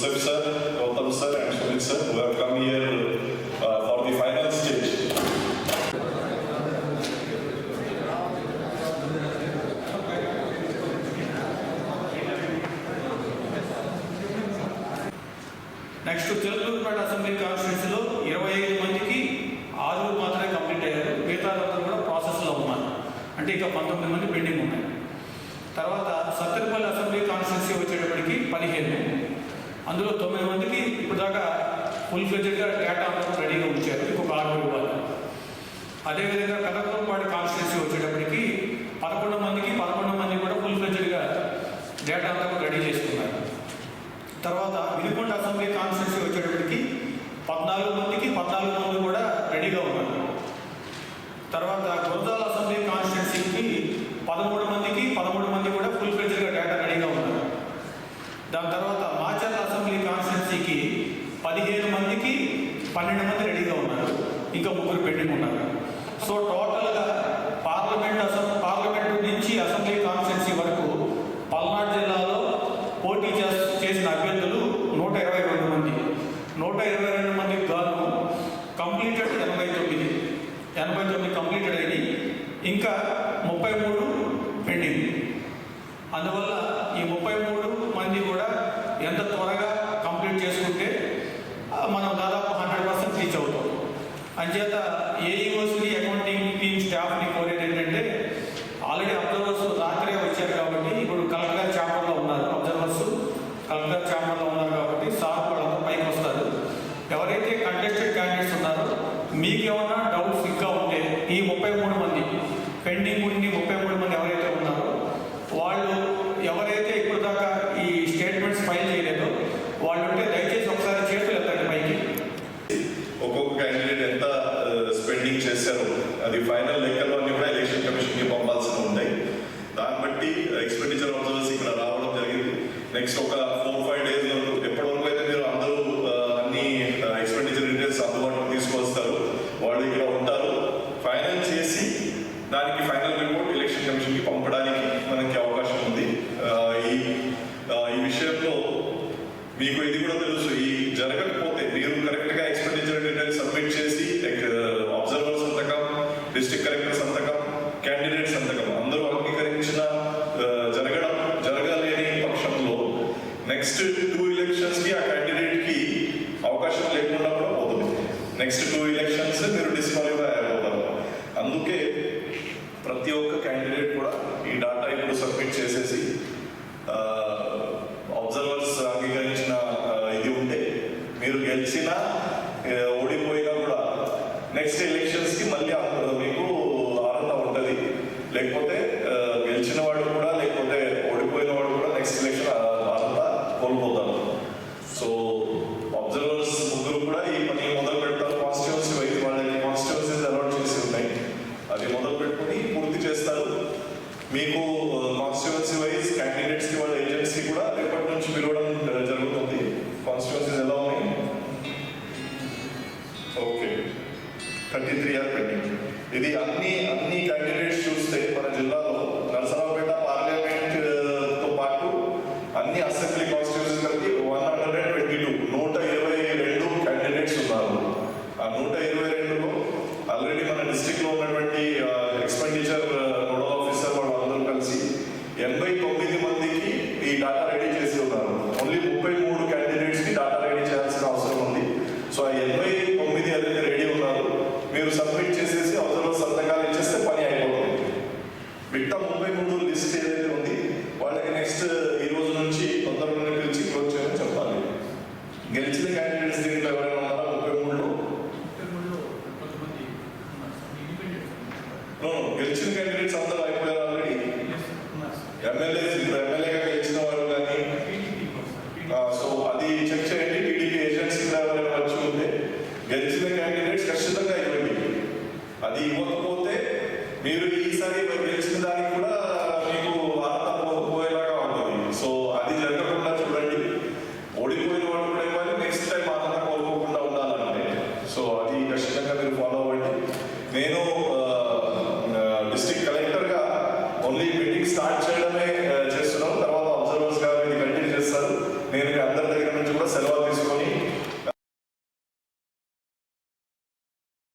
Joseph sir, Gautam sir and Sumit sir who have come here uh, for the final stage. Next Telugupeta assembly కాన్స్టిట్యూన్సీలో ఇరవై ఐదు మందికి ఆరుగురు మాత్రమే complete అయ్యారు. మిగతా కూడా ప్రాసెస్లో ఉన్నారు. అంటే ఇంకా పంతొమ్మిది మంది పెండింగ్ ఉన్నాయి. తర్వాత సత్తెనపల్లి అసెంబ్లీ కాన్స్టిట్యూన్సీ వచ్చేటప్పటికి పదిహేను అందులో తొమ్మిది మందికి ఇప్పటిదాకా ఫుల్ ఫ్లెజ్డ్గా డేటా రెడీగా ఉంచారు. ఇంకొక ఆరుగురు ఇవ్వాలి. అదేవిధంగా కనకలపాడు కాన్స్టిట్యూన్సీ వచ్చేటప్పటికి పదకొండు మందికి పదకొండు మంది కూడా ఫుల్ ఫ్లెజ్డ్గా డేటా అంతా రెడీ చేసుకున్నారు. తర్వాత వినుకొండ అసెంబ్లీ కాన్స్టిట్యూన్సీ వచ్చేటప్పటికి పద్నాలుగు మందికి పద్నాలుగు మంది కూడా రెడీగా ఉన్నారు తర్వాత గురజాల అసెంబ్లీ కాన్స్టిట్యున్సీకి పదమూడు మందికి పదమూడు మంది కూడా ఫుల్ ఫ్లెడ్జ్గా డేటా రెడీగా ఉన్నారు దాని తర్వాత మాచర్ల అసెంబ్లీ కాన్స్టిట్యున్సీకి పదిహేను మందికి పన్నెండు మంది రెడీగా ఉన్నారు ఇంకా ముగ్గురు పెండింగ్ ఉన్నారు సో టోటల్గా పార్లమెంట్ అసెం పార్లమెంట్ నుంచి అసెంబ్లీ కాన్స్టిట్యున్సీ వరకు పల్నాడు జిల్లాలో పోటీ చేస్- చేసిన అభ్యర్థులు నూట ఇరవై రెండు మంది నూట ఇరవై రెండు మందికి గాను కంప్లీటెడ్ ఎనభై తొమ్మిది ఎనభై తొమ్మిది కంప్లీటెడ్ అయినాయి. ఇంకా ముప్పై మూడు పెండింగ్. అందువల్ల ఈ ముప్పై మూడు మంది కూడా ఎంత త్వరగా కంప్లీట్ చేసుకుంటే మనం దాదాపు హండ్రెడ్ పర్సెంట్ రీచ్ అవుతాం. అంచేత ఏ యూనివర్సిటీ అకౌంటింగ్ టీమ్ స్టాఫ్ని కోరేది ఏంటంటే ఆల్రెడీ అబ్జర్వర్స్ రాత్రే వచ్చారు కాబట్టి ఇప్పుడు కలెక్టర్ ఛాంబర్లో ఉన్నారు అబ్జర్వర్స్ కలెక్టర్ ఛాంబర్లో ఉన్నారు కాబట్టి సార్ వాళ్ళంతా పైకి వస్తారు ఎవరైతే కంటెస్టెడ్ క్యాండిడేట్స్ ఉన్నారో మీకు ఏమైనా డౌట్స్ ఇంకా ఉంటే ఈ ముప్పై మూడు మంది పెండింగ్ ఉండి ముప్పై మూడు మంది ఎవరైతే ఉన్నారో వాళ్ళు ఎవరైతే ఇప్పుడు దాకా ఈ స్టేట్మెంట్స్ ఫైల్ చేయలేదో వాళ్ళు ఉంటే దయచేసి ఒకసారి చేతులు ఎత్తండి పైకి. ఒక్కొక్క క్యాండిడేట్ ఎంత స్పెండింగ్ చేశారో అది ఫైనల్ లెక్కలు అన్ని కూడా ఎలక్షన్ కమిషన్కి పంపాల్సి ఉంటాయి. దాన్ని బట్టి ఎక్స్పెండిచర్ ఆఫ్ ఇక్కడ రావడం జరిగింది. నెక్స్ట్ ఒక ఫోర్ ఫైవ్ డేస్ ఎప్పటి వరకు అయితే మీరు అందరూ ఆ, అన్ని ఎక్స్పెండిచర్ డీటెయిల్స్ అందుబాటులో తీసుకొస్తారు వాళ్ళు ఇక్కడ ఉంటారు ఫైనల్ చేసి దానికి ఫైనల్ రిపోర్ట్ ఎలక్షన్ కమిషన్కి పంపడానికి మనకి అవకాశం ఉంది ఆ, ఈ ఆ, ఈ విషయంలో మీకు ఇది కూడా తెలుసు ఈ జరగకపోతే మీరు కరెక్ట్గా ఎక్స్పెండిచర్ డీటెయిల్స్ సబ్మిట్ చేసి అబ్జర్వర్ సంతకం డిస్ట్రిక్ట్ కలెక్టర్ సంతకం క్యాండిడేట్ సంతకం అందరూ అంగీకరించిన జరగడం జరగలేని పక్షంలో నెక్స్ట్ టూ ఎలక్షన్స్కి ఆ క్యాండిడేట్కి అవకాశం లేకుండా కూడా పోతుంది. నెక్స్ట్ టూ ఎలక్షన్స్ మీరు డిస్క్వాలిఫై అయిపోతారు. అందుకే ప్రతి ఒక్క క్యాండిడేట్ కూడా ఈ డాటా ఇప్పుడు సబ్మిట్ చేసేసి అబ్జర్వర్స్ అంగీకరించిన ఇది ఉంటే మీరు గెలిచినా ఓడిపోయినా కూడా నెక్స్ట్ ఎలక్షన్స్కి మళ్ళీ ఆ- మీకు అర్హత ఉంటుంది లేకపోతే ఆ, గెలిచిన వాడు కూడా లేకపోతే ఓడిపోయిన వాడు కూడా నెక్స్ట్ ఎలక్షన్ అర్హత కోల్పోతారు సో అబ్జర్వర్స్ ముగ్గురు కూడా ఈ పని మొదలు పెడతారు కాన్స్టిట్యూన్సీ వైజ్ వాళ్ళకి కాన్స్టిట్యూన్సీస్ అలాట్ చేసి ఉన్నాయి అది మొదలు పెట్టుకుని పూర్తి చేస్తారు. మీకు కాన్స్టిట్యూన్సీ వైజ్ క్యాండిడేట్స్కి వాళ్ళ ఏజెన్సీ కూడా రేపటి నుంచి పిలవడం జరుగుతుంది. కాన్స్టిట్యూన్సీస్ ఎలా ఉన్నాయి? Okay thirty three are pending ఇది అన్ని అన్ని క్యాండిడేట్స్ చూస్తే మన జిల్లాలో నరసరావుపేట పార్లమెంట్ uh, తో పాటు అన్ని అసెంబ్లీ కాన్స్టిట్యూన్సీ కలిపి one hundred and twenty two నూట ఇరవై రెండు క్యాండిడేట్స్ ఉన్నారు ఆ నూట ఇరవై రెండులో ఆల్రెడీ మన డిస్ట్రిక్ట్లో ఉన్నటువంటి ఎక్స్పెండిచర్ నోడల్ ఆఫీసర్ వాళ్ళందరూ కలిసి ఎనభై తొమ్మిది మందికి ఈ డాటా రెడీ చేసి ఉన్నారు ఓన్లీ ముప్పై మూడు క్యాండిడేట్స్కి డాటా రెడీ చేయాల్సిన అవసరం ఉంది సో ఆ ఎనభై తొమ్మిది ఏదైతే రెడీ ఉన్నారు మీరు సబ్మిట్ చేసేసి అవసరం సంతకాలు ఇచ్చేస్తే పని అయిపోతుంది మిగతా ముప్పై మూడు లిస్ట్ ఏదైతే ఉంది వాళ్ళకి నెక్స్ట్ ఈ రోజు నుంచి తొందరగా పిలిచి క్లోజ్ చేయమని చెప్పాలి గెలిచిన క్యాండిడేట్స్ దీంట్లో ఎవరైనా ఉన్నారా? ముప్పై మూడులో? గెలిచిన క్యాండిడేట్స్ అందరూ అయిపోయారు ఆల్రెడీ ఎమ్మెల్యేస్ ఇప్పుడు ఎమ్మెల్యేగా గెలిచిన వారు కానీ సో అది చెక్ చేయండి. టీడీపీ ఏజెన్సీ ఎవరైనా వచ్చి ఉంటే గెలిచిన క్యాండిడేట్స్ ఖచ్చితంగా ఇవ్వండి అది ఇవ్వకపోతే మీరు ఈసారి నేను డిస్ట్రిక్ట్ కలెక్టర్ గా ఓన్లీ మీటింగ్ స్టార్ట్ చేయడమే